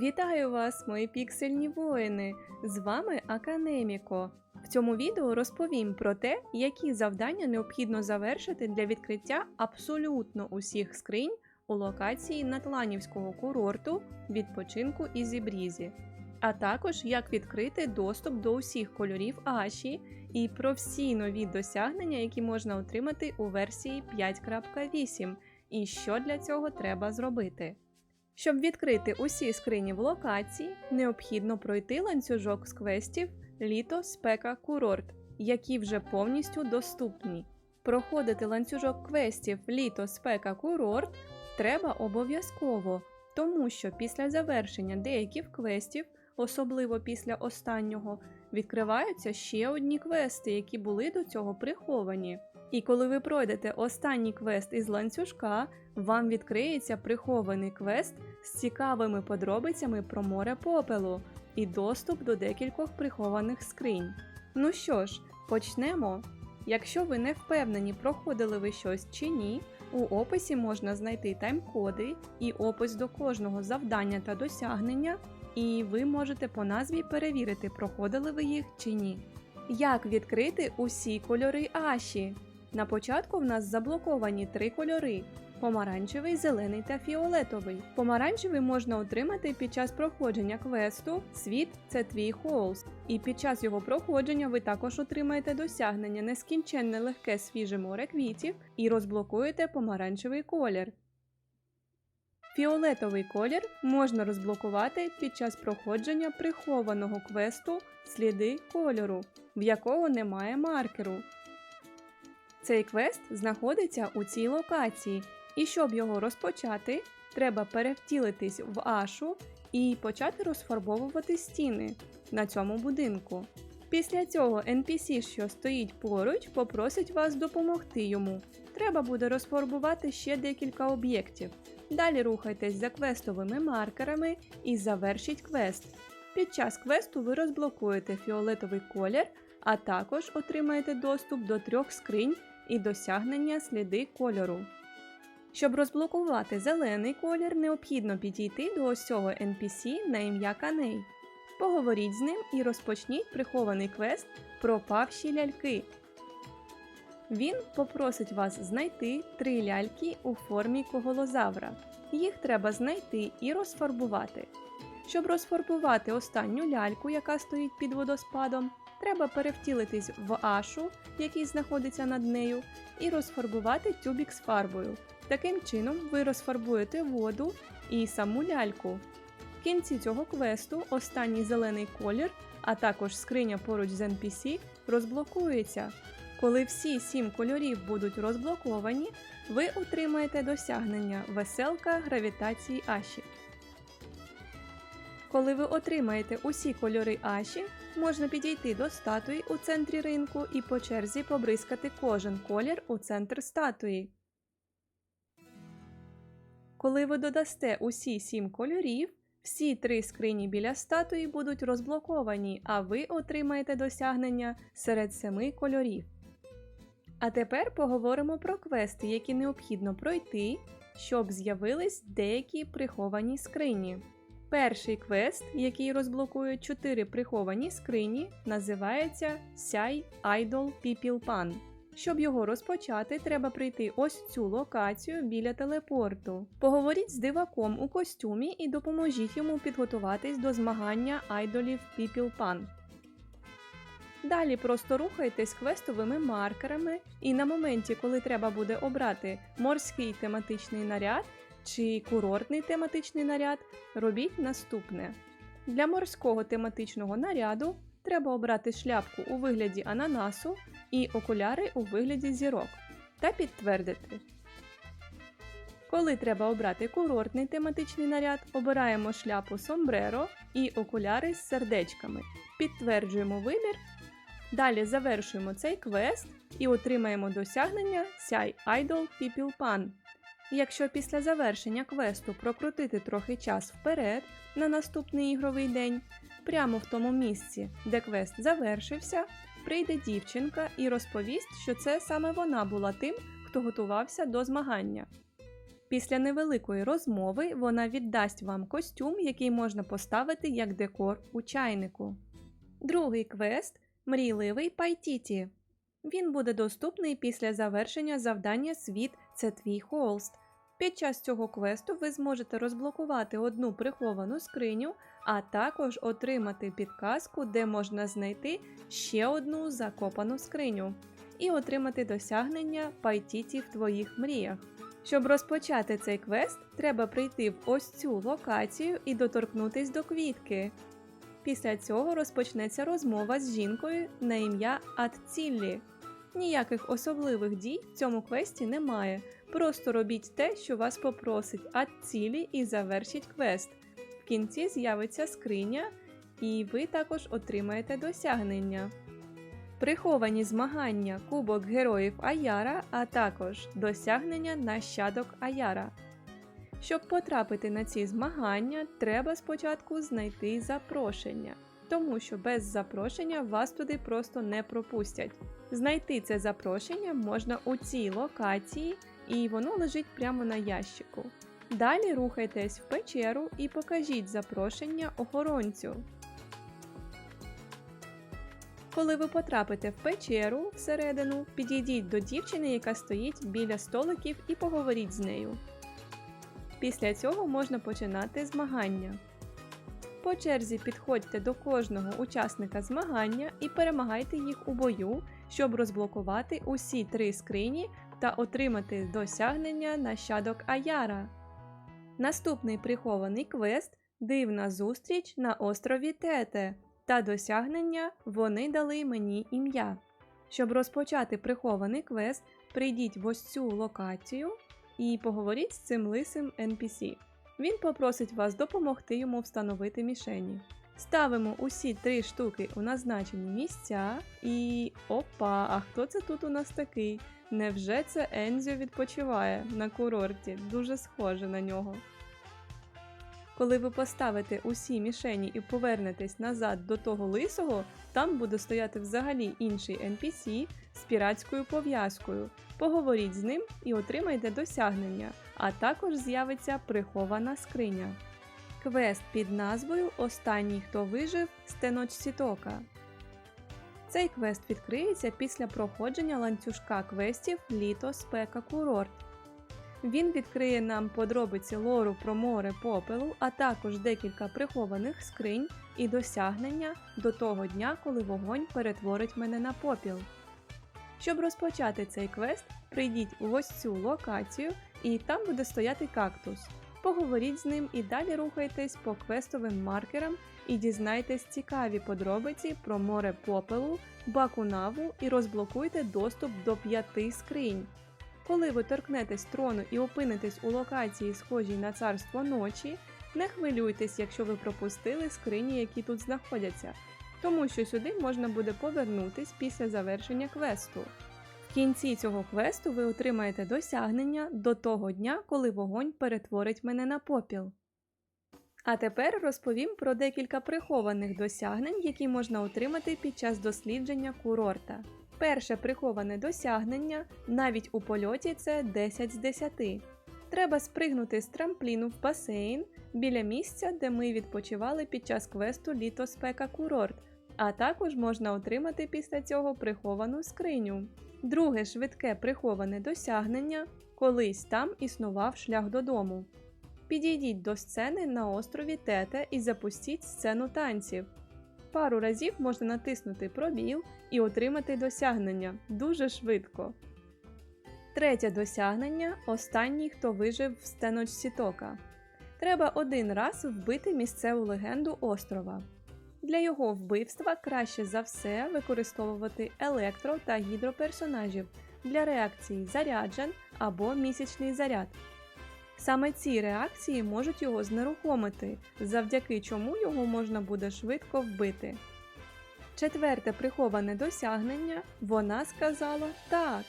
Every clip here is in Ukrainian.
Вітаю вас, мої піксельні воїни! З вами Аканеміко. В цьому відео розповім про те, які завдання необхідно завершити для відкриття абсолютно усіх скринь у локації Натланівського курорту відпочинку Ізі Брізі, а також як відкрити доступ до усіх кольорів Аші і про всі нові досягнення, які можна отримати у версії 5.8, і що для цього треба зробити. Щоб відкрити усі скрині в локації, необхідно пройти ланцюжок з квестів Літо Спека Курорт, які вже повністю доступні. Проходити ланцюжок квестів Літо Спека Курорт треба обов'язково, тому що після завершення деяких квестів, особливо після останнього, відкриваються ще одні квести, які були до цього приховані. І коли ви пройдете останній квест із ланцюжка, вам відкриється прихований квест з цікавими подробицями про море попелу і доступ до декількох прихованих скринь. Ну що ж, почнемо. Якщо ви не впевнені, проходили ви щось чи ні, у описі можна знайти тайм-коди і опис до кожного завдання та досягнення, і ви можете по назві перевірити, проходили ви їх чи ні. Як відкрити усі кольори Аші? На початку в нас заблоковані три кольори: помаранчевий, зелений та фіолетовий. Помаранчевий можна отримати під час проходження квесту Світ це твій холст. І під час його проходження ви також отримаєте досягнення нескінченне легке свіже море квітів і розблокуєте помаранчевий колір. Фіолетовий колір можна розблокувати під час проходження прихованого квесту Сліди кольору, в якого немає маркеру. Цей квест знаходиться у цій локації, і щоб його розпочати, треба перевтілитись в Ашу і почати розфарбовувати стіни на цьому будинку. Після цього NPC, що стоїть поруч, попросить вас допомогти йому. Треба буде розфарбувати ще декілька об'єктів. Далі рухайтесь за квестовими маркерами і завершіть квест. Під час квесту ви розблокуєте фіолетовий колір, а також отримаєте доступ до трьох скринь і досягнення сліди кольору. Щоб розблокувати зелений колір, необхідно підійти до ось цього NPC на ім'я Каней. Поговоріть з ним і розпочніть прихований квест Пропавші ляльки. Він попросить вас знайти три ляльки у формі коголозавра. Їх треба знайти і розфарбувати. Щоб розфарбувати останню ляльку, яка стоїть під водоспадом, треба перевтілитись в ашу, який знаходиться над нею, і розфарбувати тюбік з фарбою. Таким чином ви розфарбуєте воду і саму ляльку. В кінці цього квесту останній зелений колір, а також скриня поруч з NPC, розблокується. Коли всі сім кольорів будуть розблоковані, ви отримаєте досягнення веселка гравітації Аші. Коли ви отримаєте усі кольори Аші, можна підійти до статуї у центрі ринку і по черзі побризкати кожен колір у центр статуї. Коли ви додасте усі сім кольорів, всі три скрині біля статуї будуть розблоковані, а ви отримаєте досягнення серед семи кольорів. А тепер поговоримо про квести, які необхідно пройти, щоб з'явились деякі приховані скрині. Перший квест, який розблокує 4 приховані скрині, називається Сяй People Pan. Щоб його розпочати, треба прийти ось цю локацію біля телепорту. Поговоріть з диваком у костюмі і допоможіть йому підготуватись до змагання айдолів Pan. Далі просто рухайтесь квестовими маркерами, і на моменті, коли треба буде обрати морський тематичний наряд чи курортний тематичний наряд, робіть наступне. Для морського тематичного наряду треба обрати шляпку у вигляді ананасу і окуляри у вигляді зірок та підтвердити. Коли треба обрати курортний тематичний наряд, обираємо шляпу сомбреро і окуляри з сердечками. Підтверджуємо вибір. Далі завершуємо цей квест і отримаємо досягнення Сяй Idol People Pan. Якщо після завершення квесту прокрутити трохи час вперед на наступний ігровий день, прямо в тому місці, де квест завершився, прийде дівчинка і розповість, що це саме вона була тим, хто готувався до змагання. Після невеликої розмови вона віддасть вам костюм, який можна поставити як декор у чайнику. Другий квест Мрійливий Пайтіті. Він буде доступний після завершення завдання Світ це твій холст. Під час цього квесту ви зможете розблокувати одну приховану скриню, а також отримати підказку, де можна знайти ще одну закопану скриню, і отримати досягнення Пайтіті в твоїх мріях. Щоб розпочати цей квест, треба прийти в ось цю локацію і доторкнутись до квітки. Після цього розпочнеться розмова з жінкою на ім'я Атціллі. Ніяких особливих дій в цьому квесті немає. Просто робіть те, що вас попросить Атцілі і завершіть квест. В кінці з'явиться скриня, і ви також отримаєте досягнення. Приховані змагання Кубок Героїв Аяра, а також досягнення нащадок Аяра. Щоб потрапити на ці змагання, треба спочатку знайти запрошення, тому що без запрошення вас туди просто не пропустять. Знайти це запрошення можна у цій локації, і воно лежить прямо на ящику. Далі рухайтесь в печеру і покажіть запрошення охоронцю. Коли ви потрапите в печеру всередину, підійдіть до дівчини, яка стоїть біля столиків, і поговоріть з нею. Після цього можна починати змагання. По черзі підходьте до кожного учасника змагання і перемагайте їх у бою, щоб розблокувати усі три скрині та отримати досягнення нащадок Аяра. Наступний прихований квест Дивна зустріч на острові Тете та досягнення вони дали мені ім'я. Щоб розпочати прихований квест, прийдіть в ось цю локацію і поговоріть з цим лисим NPC. Він попросить вас допомогти йому встановити мішені. Ставимо усі три штуки у назначені місця і. Опа! А хто це тут у нас такий? Невже це Ензіо відпочиває на курорті? Дуже схоже на нього. Коли ви поставите усі мішені і повернетесь назад до того лисого, там буде стояти взагалі інший NPC з піратською пов'язкою. Поговоріть з ним і отримайте досягнення, а також з'явиться прихована скриня. Квест під назвою Останній, хто вижив Стеноч Сітока. Цей квест відкриється після проходження ланцюжка квестів Літо Спека Курорт. Він відкриє нам подробиці лору про море попелу, а також декілька прихованих скринь і досягнення до того дня, коли вогонь перетворить мене на попіл. Щоб розпочати цей квест, прийдіть у ось цю локацію, і там буде стояти кактус. Поговоріть з ним і далі рухайтесь по квестовим маркерам і дізнайтесь цікаві подробиці про море попелу, бакунаву і розблокуйте доступ до п'яти скринь. Коли ви торкнетесь трону і опинитесь у локації, схожій на царство ночі, не хвилюйтесь, якщо ви пропустили скрині, які тут знаходяться, тому що сюди можна буде повернутись після завершення квесту. В кінці цього квесту ви отримаєте досягнення до того дня, коли вогонь перетворить мене на попіл. А тепер розповім про декілька прихованих досягнень, які можна отримати під час дослідження курорта. Перше приховане досягнення навіть у польоті це 10 з 10. Треба спригнути з трампліну в басейн біля місця, де ми відпочивали під час квесту Літо Спека Курорт, а також можна отримати після цього приховану скриню. Друге швидке приховане досягнення колись там існував шлях додому. Підійдіть до сцени на острові Тете і запустіть сцену танців. Пару разів можна натиснути пробіл і отримати досягнення дуже швидко. Третє досягнення останній, хто вижив в стеноч Сітока. Треба один раз вбити місцеву легенду острова. Для його вбивства краще за все використовувати електро та гідроперсонажів для реакції заряджен або місячний заряд. Саме ці реакції можуть його знерухомити, завдяки чому його можна буде швидко вбити. Четверте приховане досягнення вона сказала так.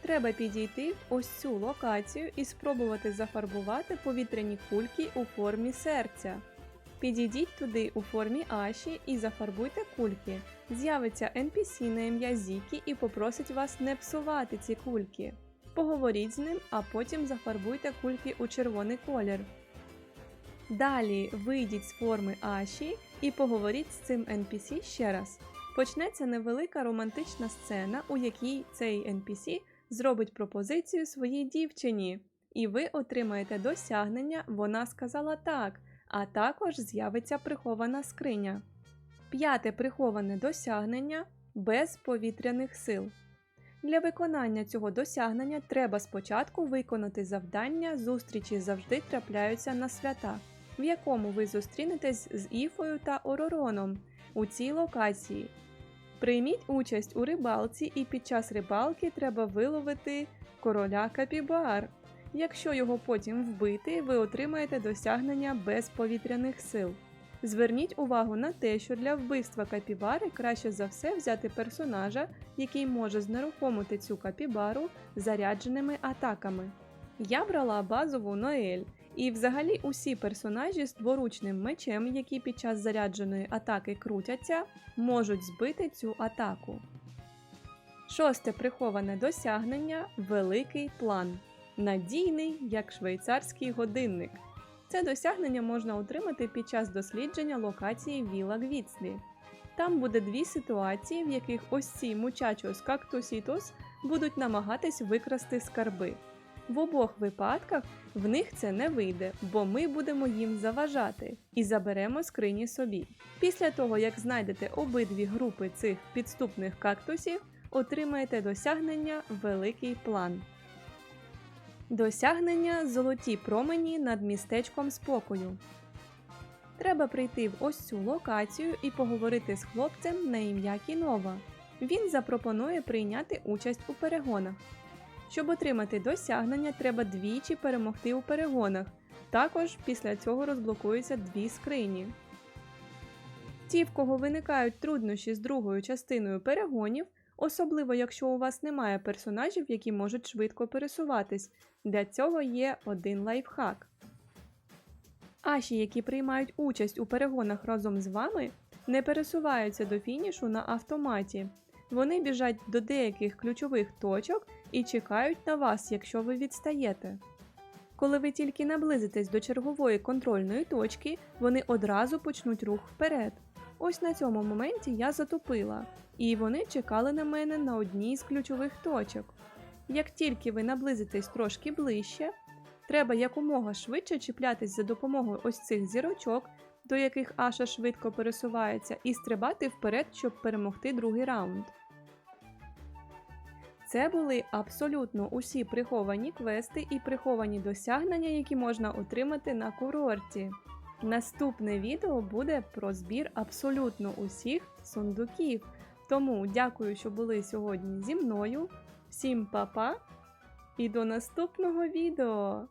Треба підійти в ось цю локацію і спробувати зафарбувати повітряні кульки у формі серця. Підійдіть туди у формі Аші і зафарбуйте кульки. З'явиться NPC на ім'я Зікі і попросить вас не псувати ці кульки. Поговоріть з ним, а потім зафарбуйте кульки у червоний колір. Далі вийдіть з форми Аші і поговоріть з цим NPC ще раз. Почнеться невелика романтична сцена, у якій цей NPC зробить пропозицію своїй дівчині, і ви отримаєте досягнення Вона сказала так, а також з'явиться прихована скриня. П'яте приховане досягнення без повітряних сил. Для виконання цього досягнення треба спочатку виконати завдання зустрічі завжди трапляються на свята, в якому ви зустрінетесь з Іфою та Оророном у цій локації. Прийміть участь у рибалці, і під час рибалки треба виловити короля капібар. Якщо його потім вбити, ви отримаєте досягнення без повітряних сил. Зверніть увагу на те, що для вбивства капібари краще за все взяти персонажа, який може знерухомити цю капібару зарядженими атаками. Я брала базову Ноель, і взагалі усі персонажі з дворучним мечем, які під час зарядженої атаки крутяться, можуть збити цю атаку. Шосте приховане досягнення великий план. Надійний як швейцарський годинник. Це досягнення можна отримати під час дослідження локації Віла Гвіцлі. Там буде дві ситуації, в яких ось ці мучачос кактусітос будуть намагатись викрасти скарби. В обох випадках в них це не вийде, бо ми будемо їм заважати і заберемо скрині собі. Після того, як знайдете обидві групи цих підступних кактусів, отримаєте досягнення Великий план. Досягнення золоті промені над містечком спокою. Треба прийти в ось цю локацію і поговорити з хлопцем на ім'я Кінова. Він запропонує прийняти участь у перегонах. Щоб отримати досягнення, треба двічі перемогти у перегонах. Також після цього розблокуються дві скрині. Ті, в кого виникають труднощі з другою частиною перегонів, особливо якщо у вас немає персонажів, які можуть швидко пересуватись, для цього є один лайфхак. Аші, які приймають участь у перегонах разом з вами, не пересуваються до фінішу на автоматі. Вони біжать до деяких ключових точок і чекають на вас, якщо ви відстаєте. Коли ви тільки наблизитесь до чергової контрольної точки, вони одразу почнуть рух вперед. Ось на цьому моменті я затупила, і вони чекали на мене на одній з ключових точок. Як тільки ви наблизитесь трошки ближче, треба якомога швидше чіплятись за допомогою ось цих зірочок, до яких Аша швидко пересувається, і стрибати вперед, щоб перемогти другий раунд. Це були абсолютно усі приховані квести і приховані досягнення, які можна отримати на курорті. Наступне відео буде про збір абсолютно усіх сундуків. Тому дякую, що були сьогодні зі мною. Всім па-па і до наступного відео!